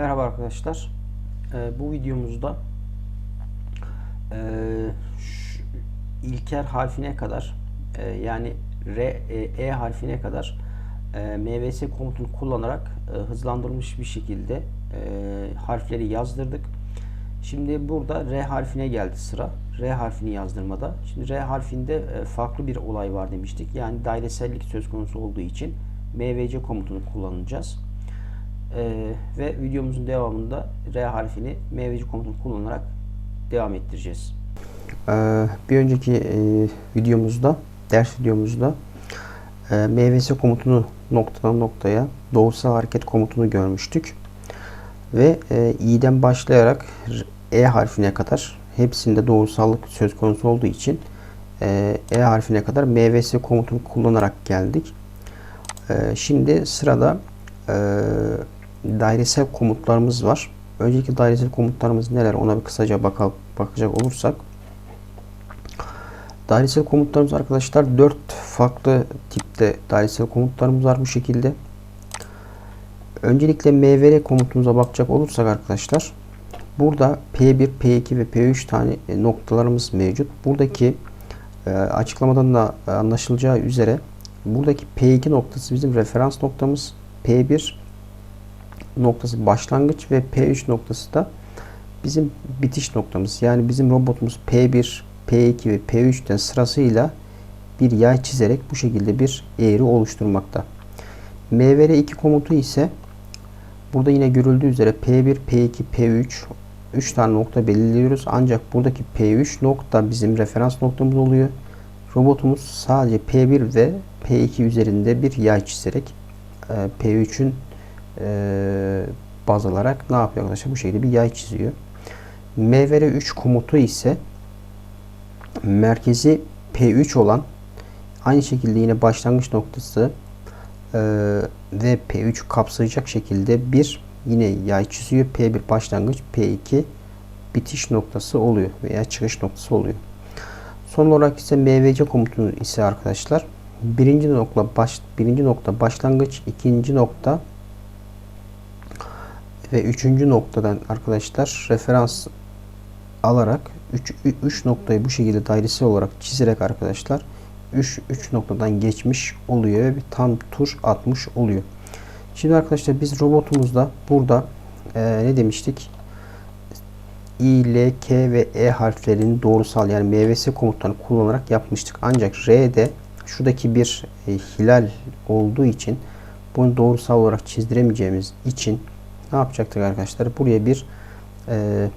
Merhaba arkadaşlar. Ee, bu videomuzda e, şu İlker harfine kadar e, yani R, e, E harfine kadar e, MVS komutunu kullanarak e, hızlandırılmış bir şekilde e, harfleri yazdırdık. Şimdi burada R harfine geldi sıra. R harfini yazdırmada. Şimdi R harfinde e, farklı bir olay var demiştik. Yani dairesellik söz konusu olduğu için MVC komutunu kullanacağız. Ee, ve videomuzun devamında R harfini MVC komutunu kullanarak devam ettireceğiz. Ee, bir önceki e, videomuzda, ders videomuzda e, MVS komutunu noktadan noktaya doğrusal hareket komutunu görmüştük. Ve e, i'den başlayarak E harfine kadar hepsinde doğrusallık söz konusu olduğu için e, E harfine kadar MVS komutunu kullanarak geldik. Şimdi sırada dairesel komutlarımız var. Önceki dairesel komutlarımız neler ona bir kısaca bakalım, bakacak olursak. Dairesel komutlarımız arkadaşlar 4 farklı tipte dairesel komutlarımız var bu şekilde. Öncelikle MVR komutumuza bakacak olursak arkadaşlar burada P1, P2 ve P3 tane noktalarımız mevcut. Buradaki e, açıklamadan da anlaşılacağı üzere buradaki P2 noktası bizim referans noktamız. P1 noktası başlangıç ve P3 noktası da bizim bitiş noktamız. Yani bizim robotumuz P1, P2 ve P3'ten sırasıyla bir yay çizerek bu şekilde bir eğri oluşturmakta. MVR2 komutu ise burada yine görüldüğü üzere P1, P2, P3 3 tane nokta belirliyoruz. Ancak buradaki P3 nokta bizim referans noktamız oluyor. Robotumuz sadece P1 ve P2 üzerinde bir yay çizerek P3'ün e, baz alarak ne yapıyor arkadaşlar? Bu şekilde bir yay çiziyor. MVR3 komutu ise merkezi P3 olan aynı şekilde yine başlangıç noktası e, ve P3 kapsayacak şekilde bir yine yay çiziyor. P1 başlangıç, P2 bitiş noktası oluyor veya çıkış noktası oluyor. Son olarak ise MVC komutu ise arkadaşlar birinci nokta baş birinci nokta başlangıç, ikinci nokta ve üçüncü noktadan arkadaşlar referans alarak 3 3 noktayı bu şekilde dairesel olarak çizerek arkadaşlar 3 3 noktadan geçmiş oluyor ve bir tam tur atmış oluyor. Şimdi arkadaşlar biz robotumuzda burada e, ne demiştik? I, L, K ve E harflerinin doğrusal yani MVS komutlarını kullanarak yapmıştık. Ancak R'de şuradaki bir e, hilal olduğu için bunu doğrusal olarak çizdiremeyeceğimiz için ne yapacaktık arkadaşlar? Buraya bir e,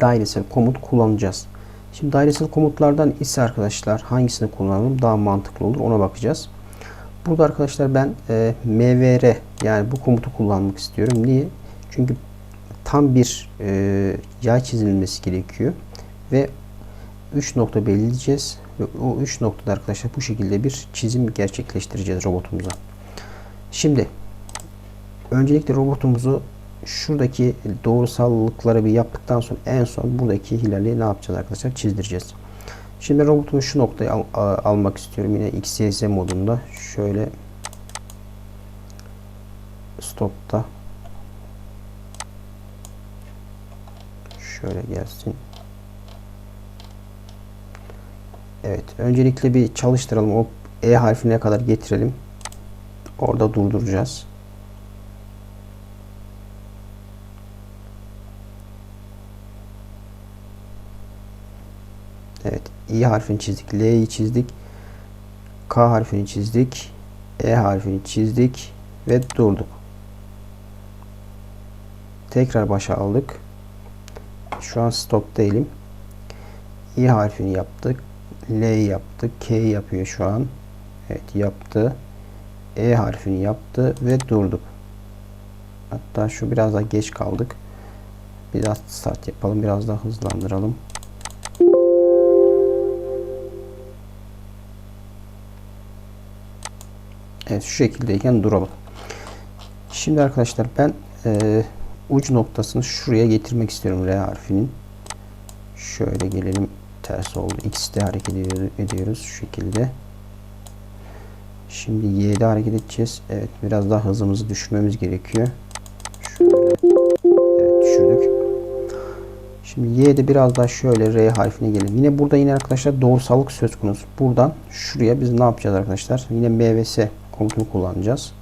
dairesel komut kullanacağız. Şimdi dairesel komutlardan ise arkadaşlar hangisini kullanalım daha mantıklı olur ona bakacağız. Burada arkadaşlar ben e, MVR yani bu komutu kullanmak istiyorum. Niye? Çünkü tam bir e, yay çizilmesi gerekiyor ve 3 nokta belirleyeceğiz ve o 3 noktada arkadaşlar bu şekilde bir çizim gerçekleştireceğiz robotumuza. Şimdi öncelikle robotumuzu şuradaki doğrusallıkları bir yaptıktan sonra en son buradaki hilali ne yapacağız arkadaşlar çizdireceğiz. Şimdi robotumu şu noktaya al, almak istiyorum yine XYZ modunda şöyle stopta şöyle gelsin. Evet öncelikle bir çalıştıralım o E harfine kadar getirelim. Orada durduracağız. Evet. İ harfini çizdik. L'yi çizdik. K harfini çizdik. E harfini çizdik. Ve durduk. Tekrar başa aldık. Şu an stop değilim. İ harfini yaptık. L'yi yaptık. K'yi yapıyor şu an. Evet yaptı. E harfini yaptı ve durduk. Hatta şu biraz daha geç kaldık. Biraz start yapalım. Biraz daha hızlandıralım. Evet şu şekildeyken duralım. Şimdi arkadaşlar ben e, uç noktasını şuraya getirmek istiyorum R harfinin. Şöyle gelelim ters oldu. X'de hareket ediyoruz şu şekilde. Şimdi Y'de hareket edeceğiz. Evet biraz daha hızımızı düşürmemiz gerekiyor. Şöyle. düşürdük. Şimdi Y'de biraz daha şöyle R harfine gelelim. Yine burada yine arkadaşlar doğrusallık söz konusu. Buradan şuraya biz ne yapacağız arkadaşlar? Yine MVS komutunu kullanacağız.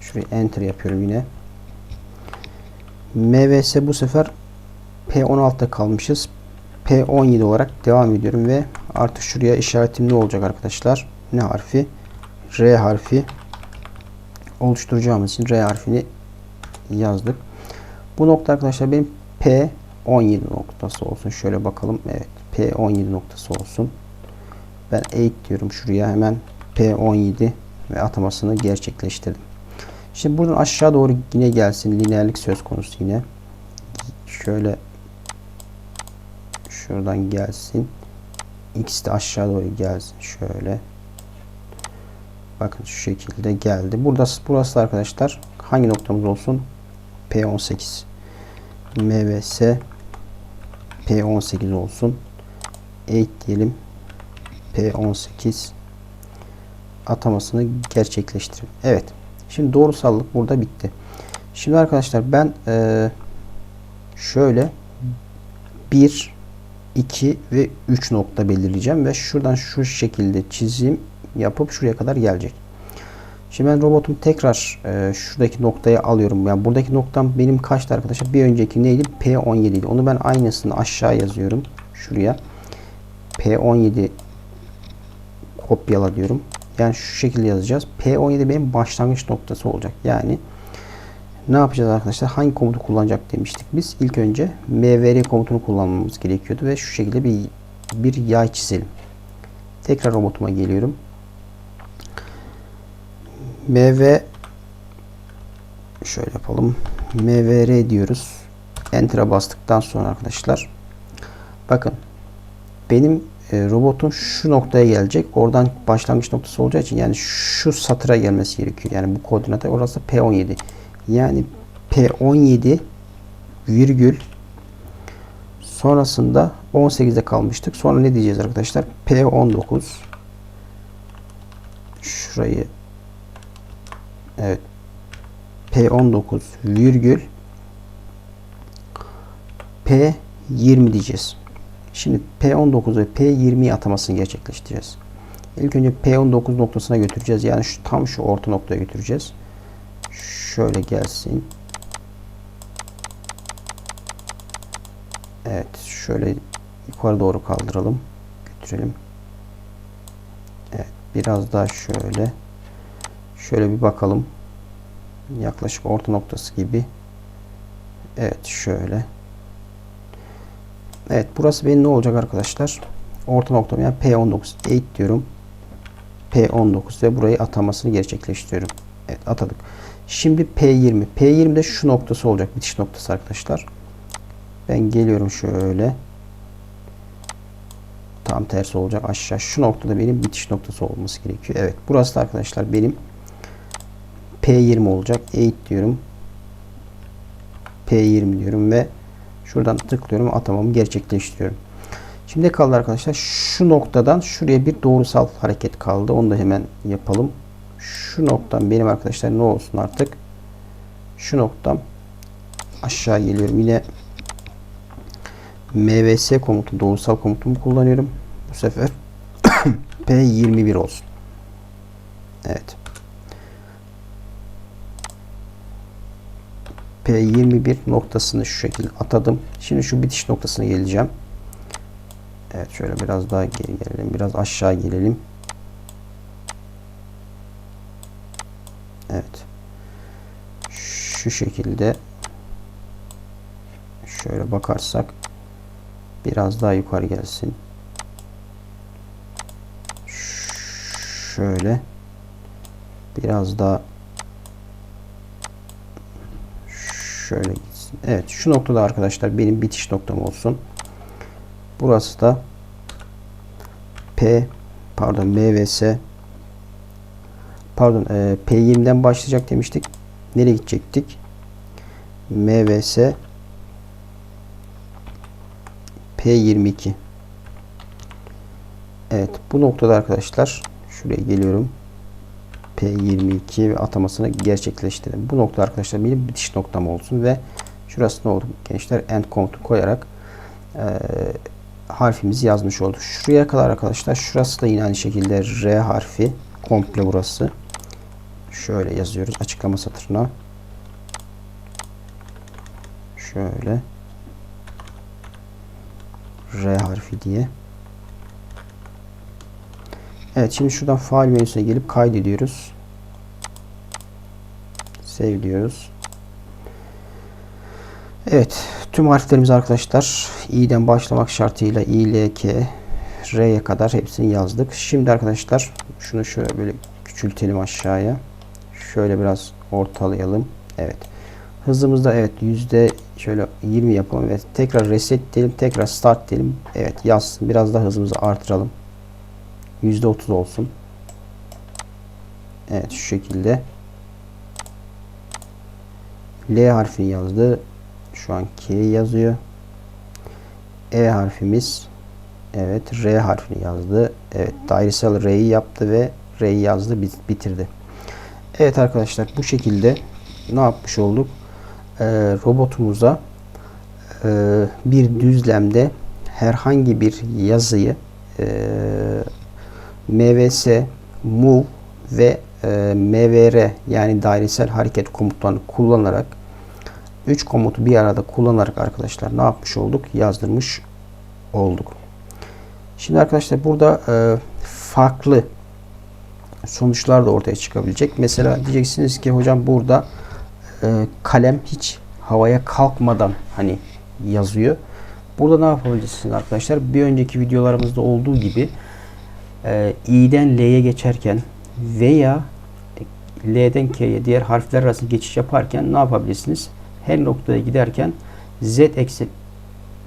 Şuraya enter yapıyorum yine. MVS bu sefer P16'da kalmışız. P17 olarak devam ediyorum ve artık şuraya işaretim ne olacak arkadaşlar? Ne harfi? R harfi oluşturacağımız için R harfini yazdık. Bu nokta arkadaşlar benim P17 noktası olsun. Şöyle bakalım. Evet. P17 noktası olsun. Ben 8 diyorum şuraya hemen P17 ve atamasını gerçekleştirdim. Şimdi buradan aşağı doğru yine gelsin. Lineerlik söz konusu yine. Şöyle şuradan gelsin. X de aşağı doğru gelsin. Şöyle. Bakın şu şekilde geldi. Burada burası arkadaşlar hangi noktamız olsun? P18. MVS P18 olsun. 8 diyelim. P18 atamasını gerçekleştirin. Evet. Şimdi doğrusallık burada bitti. Şimdi arkadaşlar ben e, şöyle 1 2 ve 3 nokta belirleyeceğim ve şuradan şu şekilde çizim yapıp şuraya kadar gelecek. Şimdi ben robotum tekrar e, şuradaki noktaya alıyorum. Yani buradaki noktam benim kaçtı arkadaşlar? Bir önceki neydi? P17 idi. Onu ben aynısını aşağı yazıyorum. Şuraya. P17 kopyala diyorum. Yani şu şekilde yazacağız. P17 benim başlangıç noktası olacak. Yani ne yapacağız arkadaşlar? Hangi komutu kullanacak demiştik biz. İlk önce mvr komutunu kullanmamız gerekiyordu ve şu şekilde bir bir yay çizelim. Tekrar robotuma geliyorum. mv şöyle yapalım. mvr diyoruz. Enter'a bastıktan sonra arkadaşlar bakın benim robotun şu noktaya gelecek. Oradan başlangıç noktası olacağı için yani şu satıra gelmesi gerekiyor. Yani bu koordinata orası P17. Yani P17 virgül sonrasında 18'de kalmıştık. Sonra ne diyeceğiz arkadaşlar? P19 şurayı evet P19 virgül P20 diyeceğiz. Şimdi P19 ve P20 atamasını gerçekleştireceğiz. İlk önce P19 noktasına götüreceğiz. Yani şu tam şu orta noktaya götüreceğiz. Şöyle gelsin. Evet. Şöyle yukarı doğru kaldıralım. Götürelim. Evet. Biraz daha şöyle. Şöyle bir bakalım. Yaklaşık orta noktası gibi. Evet. Şöyle. Evet. Burası benim ne olacak arkadaşlar? Orta noktam yani P19. 8 diyorum. P19 ve burayı atamasını gerçekleştiriyorum. Evet. Atadık. Şimdi P20. P20 de şu noktası olacak. Bitiş noktası arkadaşlar. Ben geliyorum şöyle. Tam tersi olacak. Aşağı. Şu noktada benim bitiş noktası olması gerekiyor. Evet. Burası da arkadaşlar benim P20 olacak. 8 diyorum. P20 diyorum ve şuradan tıklıyorum. Atamamı gerçekleştiriyorum. Şimdi kaldı arkadaşlar? Şu noktadan şuraya bir doğrusal hareket kaldı. Onu da hemen yapalım şu noktam benim arkadaşlar ne olsun artık şu noktam aşağı geliyorum yine MVS komutu doğrusal komutumu kullanıyorum bu sefer P21 olsun Evet P21 noktasını şu şekilde atadım şimdi şu bitiş noktasına geleceğim Evet şöyle biraz daha geri gelelim biraz aşağı gelelim Evet. Şu şekilde şöyle bakarsak biraz daha yukarı gelsin. Şöyle biraz daha şöyle gitsin. Evet şu noktada arkadaşlar benim bitiş noktam olsun. Burası da P pardon MVS pardon e, P20'den başlayacak demiştik. Nereye gidecektik? MVS P22 Evet bu noktada arkadaşlar şuraya geliyorum. P22 ve atamasını gerçekleştirdim. Bu nokta arkadaşlar benim bitiş noktam olsun ve Şurası ne oldu gençler? End komutu koyarak e, harfimizi yazmış olduk. Şuraya kadar arkadaşlar şurası da yine aynı şekilde R harfi komple burası. Şöyle yazıyoruz açıklama satırına. Şöyle R harfi diye. Evet şimdi şuradan faal menüsüne gelip kaydediyoruz. Save diyoruz. Evet tüm harflerimiz arkadaşlar i'den başlamak şartıyla i, l, k, r'ye kadar hepsini yazdık. Şimdi arkadaşlar şunu şöyle böyle küçültelim aşağıya. Şöyle biraz ortalayalım. Evet. Hızımızda evet yüzde şöyle 20 yapalım. Evet. Tekrar reset diyelim. Tekrar start diyelim. Evet yazsın. Biraz daha hızımızı artıralım. Yüzde 30 olsun. Evet şu şekilde. L harfini yazdı. Şu an K yazıyor. E harfimiz evet R harfini yazdı. Evet dairesel R'yi yaptı ve R'yi yazdı bitirdi. Evet arkadaşlar bu şekilde ne yapmış olduk? Ee, robotumuza e, bir düzlemde herhangi bir yazıyı e, MVS, move ve e, MVR yani dairesel hareket komutlarını kullanarak 3 komutu bir arada kullanarak arkadaşlar ne yapmış olduk? Yazdırmış olduk. Şimdi arkadaşlar burada e, farklı sonuçlar da ortaya çıkabilecek. Mesela diyeceksiniz ki hocam burada e, kalem hiç havaya kalkmadan hani yazıyor. Burada ne yapabilirsiniz arkadaşlar? Bir önceki videolarımızda olduğu gibi e, i'den l'ye geçerken veya L'den K'ye diğer harfler arasında geçiş yaparken ne yapabilirsiniz? Her noktaya giderken Z eksen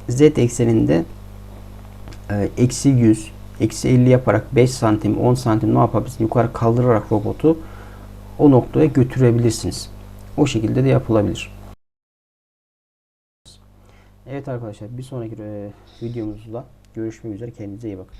Z ekseninde e, eksi 100 eksi 50 yaparak 5 santim 10 santim ne yapabilirsiniz? Yukarı kaldırarak robotu o noktaya götürebilirsiniz. O şekilde de yapılabilir. Evet arkadaşlar bir sonraki e, videomuzda görüşmek üzere. Kendinize iyi bakın.